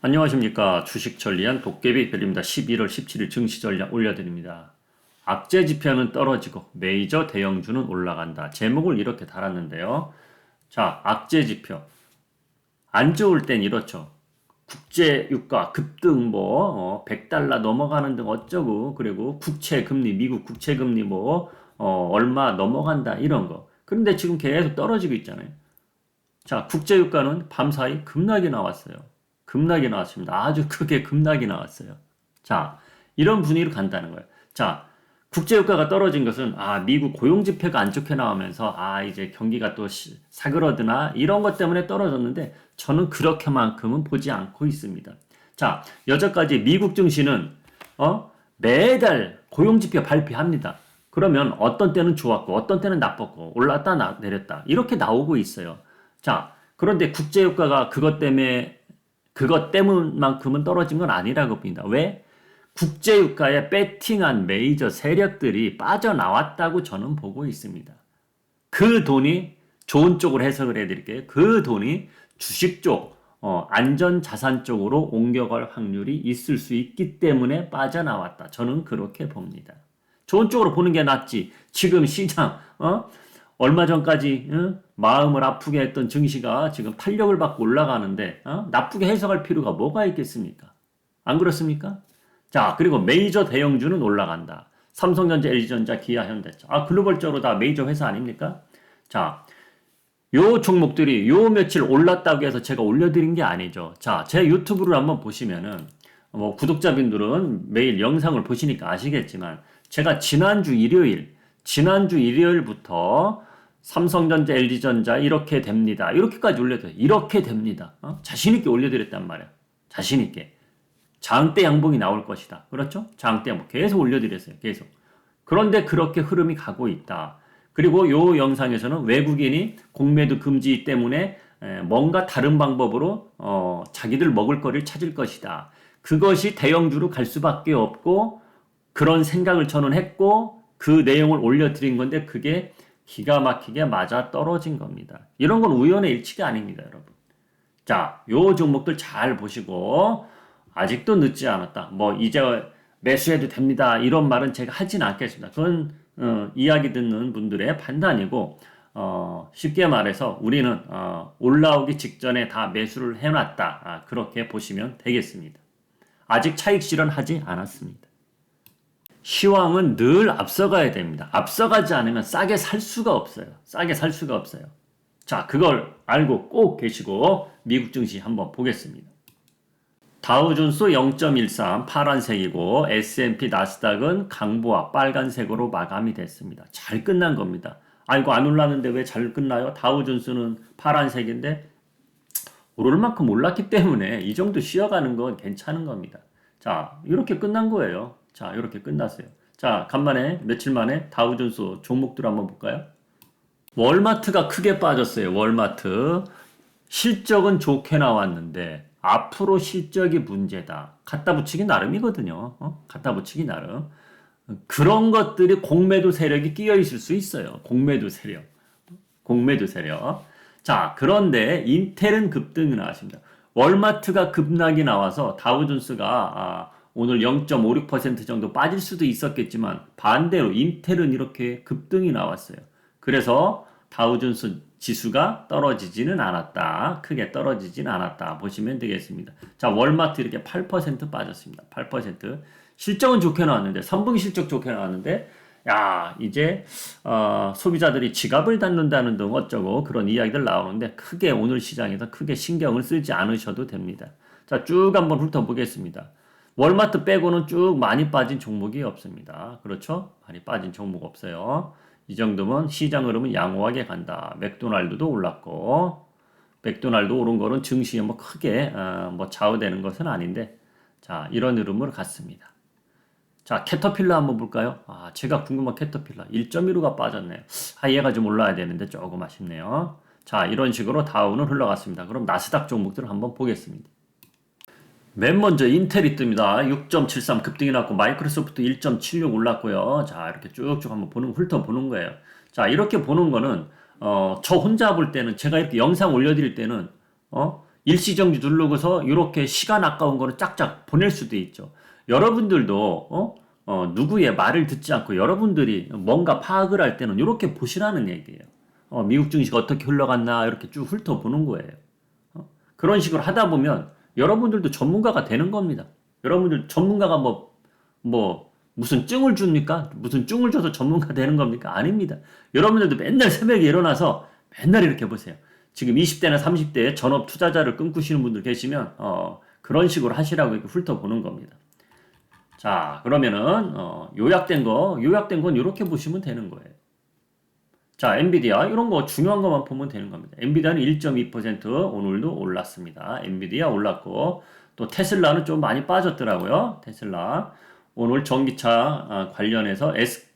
안녕하십니까 주식 전리안 도깨비 별입니다. 11월 17일 증시 전략 올려드립니다. 악재 지표는 떨어지고 메이저 대형주는 올라간다. 제목을 이렇게 달았는데요. 자, 악재 지표. 안 좋을 땐 이렇죠. 국제 유가 급등 뭐 어, 100달러 넘어가는 등 어쩌고 그리고 국채 금리 미국 국채 금리 뭐 어, 얼마 넘어간다 이런 거. 그런데 지금 계속 떨어지고 있잖아요. 자, 국제 유가는 밤사이 급락이 나왔어요. 급락이 나왔습니다. 아주 크게 급락이 나왔어요. 자, 이런 분위기로 간다는 거예요. 자, 국제유가가 떨어진 것은 아 미국 고용 지표가 안 좋게 나오면서 아 이제 경기가 또 시, 사그러드나 이런 것 때문에 떨어졌는데 저는 그렇게만큼은 보지 않고 있습니다. 자 여태까지 미국 증시는 어 매달 고용 지표 발표합니다. 그러면 어떤 때는 좋았고 어떤 때는 나빴고 올랐다 나, 내렸다 이렇게 나오고 있어요. 자 그런데 국제유가가 그것 때문에 그것 때문만큼은 떨어진 건 아니라고 봅니다. 왜? 국제유가에 배팅한 메이저 세력들이 빠져나왔다고 저는 보고 있습니다. 그 돈이 좋은 쪽으로 해석을 해드릴게요. 그 돈이 주식 쪽, 어, 안전 자산 쪽으로 옮겨갈 확률이 있을 수 있기 때문에 빠져나왔다. 저는 그렇게 봅니다. 좋은 쪽으로 보는 게 낫지. 지금 시장, 어? 얼마 전까지 어? 마음을 아프게 했던 증시가 지금 탄력을 받고 올라가는데 어? 나쁘게 해석할 필요가 뭐가 있겠습니까? 안 그렇습니까? 자, 그리고 메이저 대형주는 올라간다. 삼성전자, LG전자, 기아, 현대차. 아, 글로벌적으로 다 메이저 회사 아닙니까? 자, 요 종목들이 요 며칠 올랐다고 해서 제가 올려드린 게 아니죠. 자, 제 유튜브를 한번 보시면은, 뭐, 구독자분들은 매일 영상을 보시니까 아시겠지만, 제가 지난주 일요일, 지난주 일요일부터 삼성전자, LG전자 이렇게 됩니다. 이렇게까지 올려드려요. 이렇게 됩니다. 어? 자신있게 올려드렸단 말이야. 자신있게. 장대 양봉이 나올 것이다. 그렇죠? 장대 양봉 계속 올려드렸어요. 계속. 그런데 그렇게 흐름이 가고 있다. 그리고 요 영상에서는 외국인이 공매도 금지 때문에 뭔가 다른 방법으로 어 자기들 먹을 거리를 찾을 것이다. 그것이 대형주로 갈 수밖에 없고 그런 생각을 저는 했고 그 내용을 올려드린 건데 그게 기가 막히게 맞아 떨어진 겁니다. 이런 건 우연의 일치가 아닙니다, 여러분. 자, 요 종목들 잘 보시고 아직도 늦지 않았다. 뭐 이제 매수해도 됩니다. 이런 말은 제가 하진 않겠습니다. 그건 어, 이야기 듣는 분들의 판단이고 어, 쉽게 말해서 우리는 어, 올라오기 직전에 다 매수를 해놨다. 아, 그렇게 보시면 되겠습니다. 아직 차익 실현하지 않았습니다. 시황은 늘 앞서가야 됩니다. 앞서가지 않으면 싸게 살 수가 없어요. 싸게 살 수가 없어요. 자, 그걸 알고 꼭 계시고 미국 증시 한번 보겠습니다. 다우존스 0.13 파란색이고 S&P 나스닥은 강보와 빨간색으로 마감이 됐습니다. 잘 끝난 겁니다. 아이고 안 올랐는데 왜 잘 끝나요? 다우존스는 파란색인데 오를 만큼 올랐기 때문에 이 정도 쉬어가는 건 괜찮은 겁니다. 자 이렇게 끝난 거예요. 자 이렇게 끝났어요. 자 간만에 며칠 만에 다우존스 종목들 한번 볼까요? 월마트가 크게 빠졌어요. 월마트 실적은 좋게 나왔는데 앞으로 실적이 문제다. 갖다 붙이기 나름이거든요. 어? 갖다 붙이기 나름. 그런 것들이 공매도 세력이 끼어 있을 수 있어요. 공매도 세력. 공매도 세력. 자, 그런데 인텔은 급등이 나왔습니다. 월마트가 급락이 나와서 다우존스가 아, 오늘 0.56% 정도 빠질 수도 있었겠지만 반대로 인텔은 이렇게 급등이 나왔어요. 그래서 다우존스 지수가 떨어지지는 않았다. 크게 떨어지지는 않았다. 보시면 되겠습니다. 자, 월마트 이렇게 8% 빠졌습니다. 8%. 실적은 좋게 나왔는데, 3분기 실적 좋게 나왔는데, 야, 이제, 어, 소비자들이 지갑을 닫는다는 등 어쩌고 그런 이야기들 나오는데, 크게 오늘 시장에서 크게 신경을 쓰지 않으셔도 됩니다. 자, 쭉 한번 훑어보겠습니다. 월마트 빼고는 쭉 많이 빠진 종목이 없습니다. 그렇죠? 많이 빠진 종목 없어요. 이 정도면 시장 흐름은 양호하게 간다. 맥도날드도 올랐고 맥도날드 오른 거는 증시에 뭐 크게 어, 뭐 좌우되는 것은 아닌데 자 이런 흐름으로 갔습니다. 자 캐터필러 한번 볼까요? 아 제가 궁금한 캐터필러 1.15가 빠졌네요. 아 얘가 좀 올라야 되는데 조금 아쉽네요. 자 이런 식으로 다우는 흘러갔습니다. 그럼 나스닥 종목들을 한번 보겠습니다. 맨 먼저 인텔이 뜹니다. 6.73 급등이 났고 마이크로소프트 1.76 올랐고요. 자 이렇게 쭉쭉 한번 보는 훑어 보는 거예요. 자 이렇게 보는 거는 어, 저 혼자 볼 때는 제가 이렇게 영상 올려드릴 때는 어 일시정지 누르고서 이렇게 시간 아까운 거는 짝짝 보낼 수도 있죠. 여러분들도 어? 어, 누구의 말을 듣지 않고 여러분들이 뭔가 파악을 할 때는 이렇게 보시라는 얘기예요. 어, 미국 증시가 어떻게 흘러갔나 이렇게 쭉 훑어보는 거예요. 어? 그런 식으로 하다 보면 여러분들도 전문가가 되는 겁니다. 여러분들 전문가가 뭐, 뭐, 무슨 증을 줍니까? 무슨 증을 줘서 전문가 되는 겁니까? 아닙니다. 여러분들도 맨날 새벽에 일어나서 맨날 이렇게 보세요. 지금 20대나 30대에 전업 투자자를 꿈꾸시는 분들 계시면, 어, 그런 식으로 하시라고 이렇게 훑어보는 겁니다. 자, 그러면은, 어, 요약된 거, 요약된 건 이렇게 보시면 되는 거예요. 자, 엔비디아 이런 거 중요한 것만 보면 되는 겁니다. 엔비디아는 1.2% 오늘도 올랐습니다. 엔비디아 올랐고 또 테슬라는 좀 많이 빠졌더라고요. 테슬라 오늘 전기차 아, 관련해서 S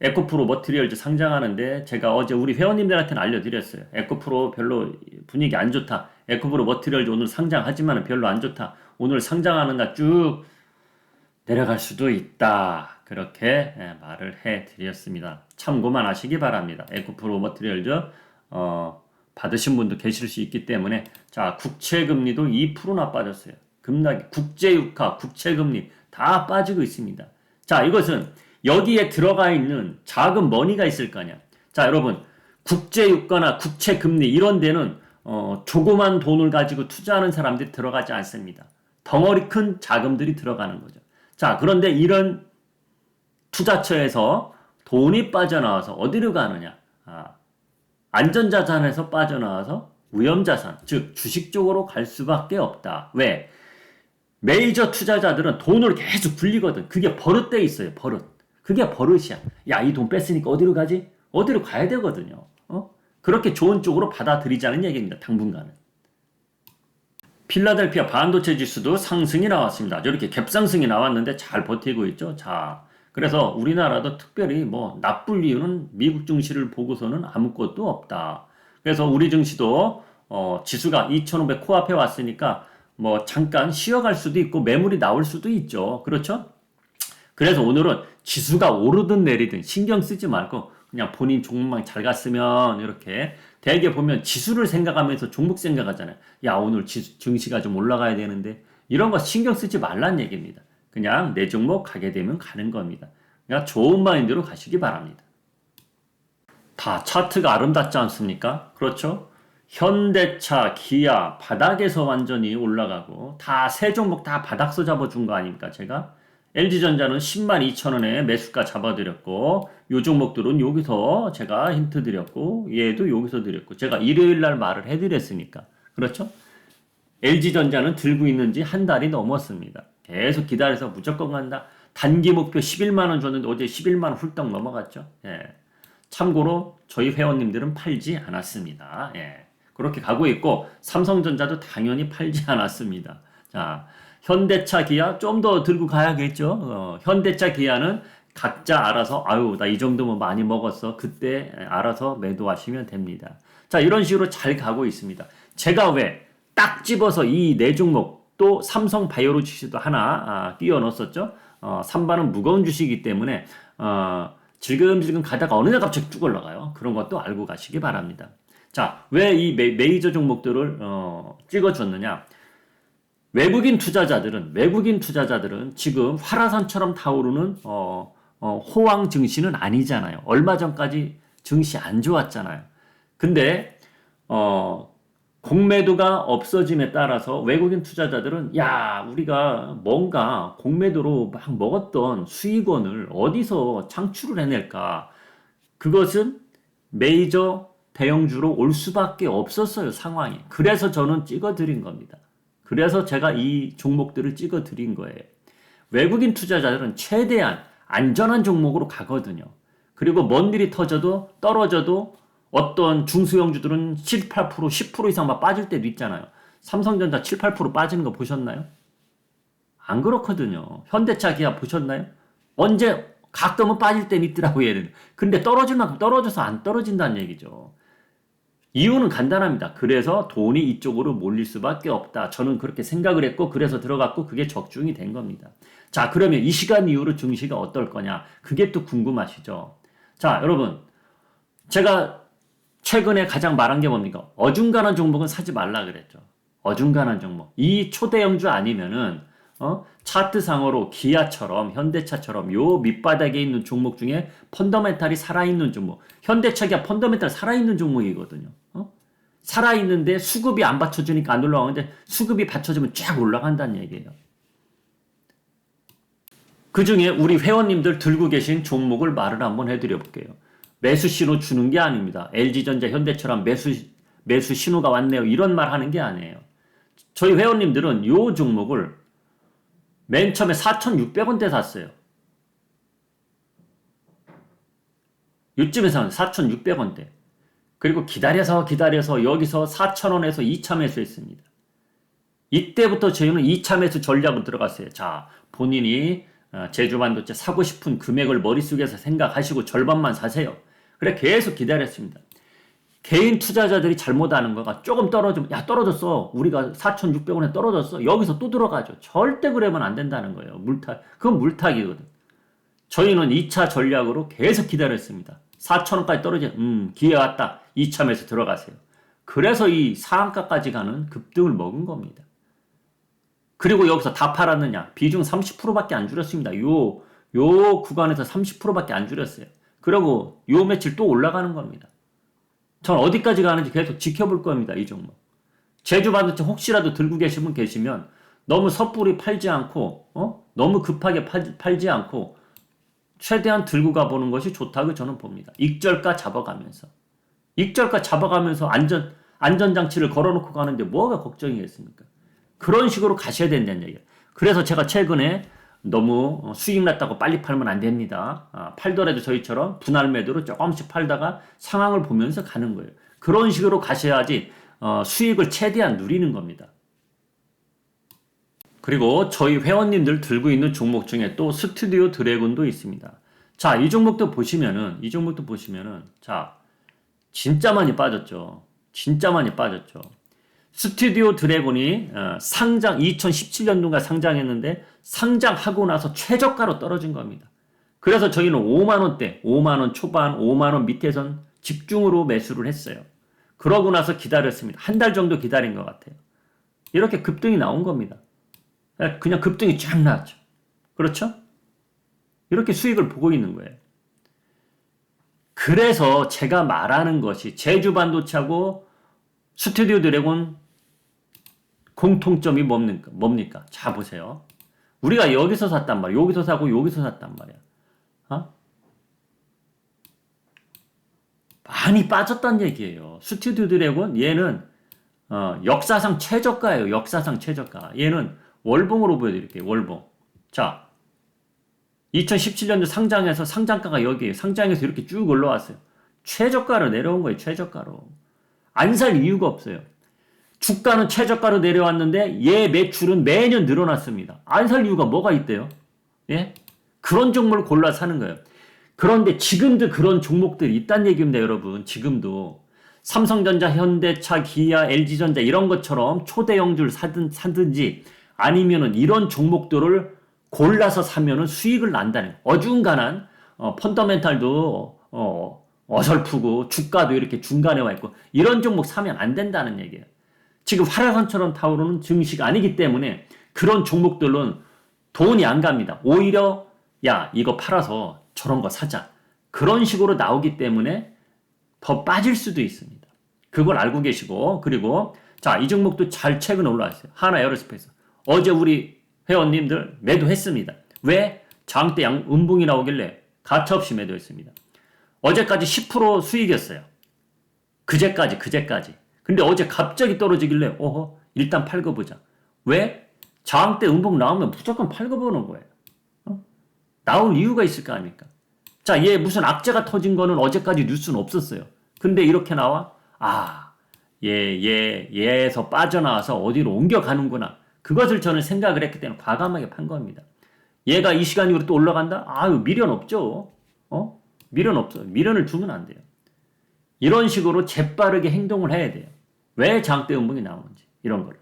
에코프로 머티리얼즈 상장하는데 제가 어제 우리 회원님들한테는 알려드렸어요. 에코프로 별로 분위기 안 좋다. 에코프로 머티리얼즈 오늘 상장하지만 별로 안 좋다. 오늘 상장하는가 쭉 내려갈 수도 있다. 그렇게 예, 말을 해드렸습니다. 참고만 하시기 바랍니다. 에코프로 머티리얼즈 어, 받으신 분도 계실 수 있기 때문에 자 국채금리도 2%나 빠졌어요. 급락이 국제유가, 국채금리 다 빠지고 있습니다. 자 이것은 여기에 들어가 있는 작은 머니가 있을 거냐. 자 여러분 국제유가나 국채금리 이런 데는 어, 조그만 돈을 가지고 투자하는 사람들이 들어가지 않습니다. 덩어리 큰 자금들이 들어가는 거죠. 자 그런데 이런 투자처에서 돈이 빠져나와서 어디로 가느냐? 아, 안전자산에서 빠져나와서 위험자산, 즉 주식 쪽으로 갈 수밖에 없다. 왜? 메이저 투자자들은 돈을 계속 굴리거든. 그게 버릇돼 있어요. 버릇. 그게 버릇이야. 야, 이 돈 뺐으니까 어디로 가지? 어디로 가야 되거든요. 어? 그렇게 좋은 쪽으로 받아들이자는 얘기입니다. 당분간은. 필라델피아 반도체 지수도 상승이 나왔습니다. 이렇게 갭상승이 나왔는데 잘 버티고 있죠. 자, 그래서 우리나라도 특별히 뭐 나쁠 이유는 미국 증시를 보고서는 아무것도 없다. 그래서 우리 증시도 어, 지수가 2,500 코앞에 왔으니까 뭐 잠깐 쉬어갈 수도 있고 매물이 나올 수도 있죠. 그렇죠? 그래서 오늘은 지수가 오르든 내리든 신경 쓰지 말고 그냥 본인 종목만 잘 갔으면 이렇게 대개 보면 지수를 생각하면서 종목 생각하잖아요. 야 오늘 지수, 증시가 좀 올라가야 되는데 이런 거 신경 쓰지 말란 얘기입니다. 그냥 내 종목 가게 되면 가는 겁니다. 그러니까 좋은 마인드로 가시기 바랍니다. 다 차트가 아름답지 않습니까? 그렇죠? 현대차, 기아 바닥에서 완전히 올라가고 다 세 종목 다 바닥서 잡아준 거 아닙니까? 제가 LG전자는 10만 2천 원에 매수가 잡아드렸고 요 종목들은 여기서 제가 힌트 드렸고 얘도 여기서 드렸고 제가 일요일 날 말을 해드렸으니까 그렇죠? LG전자는 들고 있는 지 한 달이 넘었습니다. 계속 기다려서 무조건 간다. 단기 목표 11만 원 줬는데 어제 11만 원 훌떡 넘어갔죠. 예. 참고로 저희 회원님들은 팔지 않았습니다. 예. 그렇게 가고 있고 삼성전자도 당연히 팔지 않았습니다. 자, 현대차 기아 좀 더 들고 가야겠죠. 어, 현대차 기아는 각자 알아서 아유 나 이 정도면 많이 먹었어 그때 알아서 매도하시면 됩니다. 자 이런 식으로 잘 가고 있습니다. 제가 왜 딱 집어서 이 네 종목 또 삼성 바이오로 주식도 하나 아, 띄워 넣었었죠. 어, 3반은 무거운 주식이기 때문에 어, 질금질금 가다가 어느 날 갑자기 쭉 올라가요. 그런 것도 알고 가시기 바랍니다. 자, 왜 이 메이저 종목들을 어, 찍어줬느냐? 외국인 투자자들은 외국인 투자자들은 지금 화라산처럼 타오르는 어, 어, 호황 증시는 아니잖아요. 얼마 전까지 증시 안 좋았잖아요. 근데 어, 공매도가 없어짐에 따라서 외국인 투자자들은 야 우리가 뭔가 공매도로 막 먹었던 수익원을 어디서 창출을 해낼까 그것은 메이저 대형주로 올 수밖에 없었어요 상황이 그래서 저는 찍어드린 겁니다 그래서 제가 이 종목들을 찍어 드린 거예요. 외국인 투자자들은 최대한 안전한 종목으로 가거든요. 그리고 먼 일이 터져도 떨어져도 어떤 중소형주들은 7, 8%, 10% 이상 막 빠질 때도 있잖아요. 삼성전자 7, 8% 빠지는 거 보셨나요? 안 그렇거든요. 현대차 기아 보셨나요? 언제 가끔은 빠질 때는 있더라고요, 얘는. 근데 떨어질 만큼 떨어져서 안 떨어진다는 얘기죠. 이유는 간단합니다. 그래서 돈이 이쪽으로 몰릴 수밖에 없다. 저는 그렇게 생각을 했고 그래서 들어갔고 그게 적중이 된 겁니다. 자, 그러면 이 시간 이후로 증시가 어떨 거냐? 그게 또 궁금하시죠? 자, 여러분. 제가 최근에 가장 말한 게 뭡니까? 어중간한 종목은 사지 말라 그랬죠. 어중간한 종목. 이 초대형주 아니면은 어? 차트상으로 기아처럼 현대차처럼 요 밑바닥에 있는 종목 중에 펀더멘탈이 살아있는 종목. 현대차가 펀더멘탈 살아있는 종목이거든요. 어? 살아있는데 수급이 안 받쳐주니까 안 올라가는데 수급이 받쳐주면 쫙 올라간다는 얘기예요. 그 중에 우리 회원님들 들고 계신 종목을 말을 한번 해드려 볼게요. 매수 신호 주는 게 아닙니다. LG전자, 현대처럼 매수, 매수 신호가 왔네요. 이런 말 하는 게 아니에요. 저희 회원님들은 요 종목을 맨 처음에 4,600원대 샀어요. 요쯤에 사는 4,600원대. 그리고 기다려서 기다려서 여기서 4,000원에서 2차 매수했습니다. 이때부터 저희는 2차 매수 전략으로 들어갔어요. 자, 본인이 어, 제주반도체 사고 싶은 금액을 머릿속에서 생각하시고 절반만 사세요. 그래 계속 기다렸습니다. 개인 투자자들이 잘못하는 거가 조금 떨어지면 야 떨어졌어. 우리가 4,600원에 떨어졌어. 여기서 또 들어가죠. 절대 그러면 안 된다는 거예요. 물타 그건 물타기거든. 저희는 2차 전략으로 계속 기다렸습니다. 4,000원까지 떨어져 음 기회 왔다. 2차 매수 들어가세요. 그래서 이 상한가까지 가는 급등을 먹은 겁니다. 그리고 여기서 다 팔았느냐? 비중 30%밖에 안 줄였습니다. 요 요 구간에서 30%밖에 안 줄였어요 그리고 요 며칠 또 올라가는 겁니다 전 어디까지 가는지 계속 지켜볼 겁니다. 이 종목. 제주 반도체 혹시라도 들고 계신 분 계시면 너무 섣불리 팔지 않고 어? 너무 급하게 팔, 팔지 않고 최대한 들고 가보는 것이 좋다고 저는 봅니다. 익절가 잡아가면서 익절가 잡아가면서 안전 안전장치를 걸어놓고 가는데 뭐가 걱정이겠습니까? 그런 식으로 가셔야 된다는 얘기예요. 그래서 제가 최근에 너무 수익 났다고 빨리 팔면 안 됩니다. 아, 팔더라도 저희처럼 분할 매도로 조금씩 팔다가 상황을 보면서 가는 거예요. 그런 식으로 가셔야지 어, 수익을 최대한 누리는 겁니다. 그리고 저희 회원님들 들고 있는 종목 중에 또 스튜디오 드래곤도 있습니다. 자, 이 종목도 보시면은, 이 종목도 보시면은, 자, 진짜 많이 빠졌죠. 진짜 많이 빠졌죠. 스튜디오 드래곤이 어, 상장 2017년도가 상장했는데 상장하고 나서 최저가로 떨어진 겁니다. 그래서 저희는 5만 원대, 5만 원 초반, 5만 원 밑에선 집중으로 매수를 했어요. 그러고 나서 기다렸습니다. 한 달 정도 기다린 것 같아요. 이렇게 급등이 나온 겁니다. 그냥 급등이 쫙 나왔죠. 그렇죠? 이렇게 수익을 보고 있는 거예요. 그래서 제가 말하는 것이 제주 반도체하고 스튜디오 드래곤 공통점이 뭡니까? 뭡니까? 자, 보세요. 우리가 여기서 샀단 말이야. 여기서 사고 여기서 샀단 말이야. 어? 많이 빠졌단 얘기예요. 스튜디오 드래곤 얘는 어, 역사상 최저가예요. 역사상 최저가. 얘는 월봉으로 보여드릴게요. 월봉. 자, 2017년도 상장해서 상장가가 여기에요. 상장해서 이렇게 쭉 올라왔어요. 최저가로 내려온 거예요. 최저가로. 안 살 이유가 없어요. 주가는 최저가로 내려왔는데 얘 매출은 매년 늘어났습니다. 안 살 이유가 뭐가 있대요? 예? 그런 종목을 골라 사는 거예요. 그런데 지금도 그런 종목들이 있다는 얘기입니다, 여러분. 지금도. 삼성전자, 현대차, 기아, LG전자 이런 것처럼 초대형줄 사든, 사든지 아니면은 이런 종목들을 골라서 사면은 수익을 난다는 어중간한 어, 펀더멘탈도 어, 어설프고 주가도 이렇게 중간에 와 있고 이런 종목 사면 안 된다는 얘기예요. 지금 화라산처럼 타오르는 증시가 아니기 때문에 그런 종목들은 돈이 안 갑니다. 오히려 야 이거 팔아서 저런 거 사자. 그런 식으로 나오기 때문에 더 빠질 수도 있습니다. 그걸 알고 계시고 그리고 자이 종목도 잘 최근에 올라왔어요. 하나 에어로스페이스. 어제 우리 회원님들 매도했습니다. 왜? 장대 양 음봉이 나오길래 가차없이 매도했습니다. 어제까지 10% 수익이었어요. 그제까지 그제까지. 근데 어제 갑자기 떨어지길래 어허 일단 팔고 보자. 왜? 저항 때 음봉 나오면 무조건 팔고 보는 거예요. 어? 나올 이유가 있을 거 아닙니까? 자, 얘 무슨 악재가 터진 거는 어제까지 뉴스는 없었어요. 근데 이렇게 나와? 아, 얘, 얘, 얘에서 빠져나와서 어디로 옮겨가는구나. 그것을 저는 생각을 했기 때문에 과감하게 판 겁니다. 얘가 이 시간 이후로 또 올라간다? 아유, 미련 없죠. 어? 미련 없어요. 미련을 두면 안 돼요. 이런 식으로 재빠르게 행동을 해야 돼요. 왜 장대 음봉이 나오는지 이런 거를.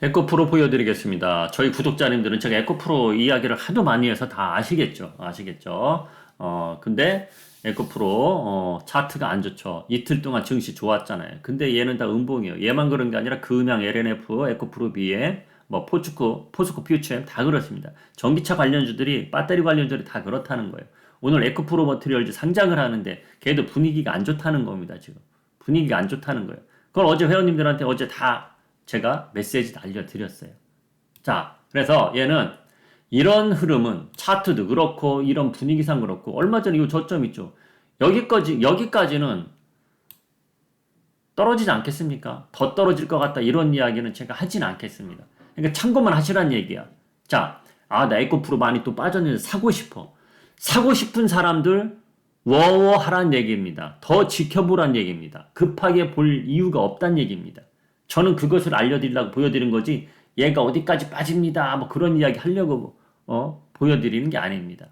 에코프로 보여드리겠습니다. 저희 구독자님들은 제가 에코프로 이야기를 하도 많이 해서 다 아시겠죠? 아시겠죠? 어, 근데 에코프로 어, 차트가 안 좋죠. 이틀 동안 증시 좋았잖아요. 근데 얘는 다 음봉이에요. 얘만 그런 게 아니라 금양, LNF, 에코프로 비에 뭐 포츠코, 포스코 퓨처엠 다 그렇습니다. 전기차 관련주들이 배터리 관련주들이 다 그렇다는 거예요. 오늘 에코프로 머트리얼즈 상장을 하는데 걔도 분위기가 안 좋다는 겁니다. 지금 분위기가 안 좋다는 거예요. 그걸 어제 회원님들한테 어제 다 제가 메시지 알려드렸어요. 자, 그래서 얘는 이런 흐름은 차트도 그렇고 이런 분위기상 그렇고 얼마 전에 이 저점 있죠. 여기까지 여기까지는 떨어지지 않겠습니까? 더 떨어질 것 같다 이런 이야기는 제가 하진 않겠습니다. 그러니까 참고만 하시란 얘기야. 자, 아, 나 에코프로 많이 또 빠졌는데 사고 싶어. 사고 싶은 사람들 워워 하란 얘기입니다. 더 지켜보란 얘기입니다. 급하게 볼 이유가 없단 얘기입니다. 저는 그것을 알려드리려고 보여드린 거지, 얘가 어디까지 빠집니다. 뭐 그런 이야기 하려고, 어, 보여드리는 게 아닙니다.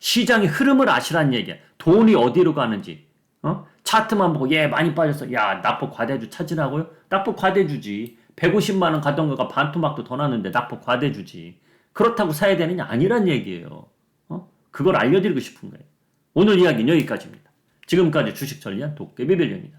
시장의 흐름을 아시란 얘기야. 돈이 어디로 가는지, 어? 차트만 보고, 얘 많이 빠졌어. 야, 납폭 과대주 찾으라고요? 납폭 과대주지. 150만 원 가던 거가 반토막도 더 났는데 납폭 과대주지. 그렇다고 사야 되느냐? 아니란 얘기예요. 어? 그걸 알려드리고 싶은 거예요. 오늘 이야기는 여기까지입니다. 지금까지 주식 전략 도깨비 벨리입니다.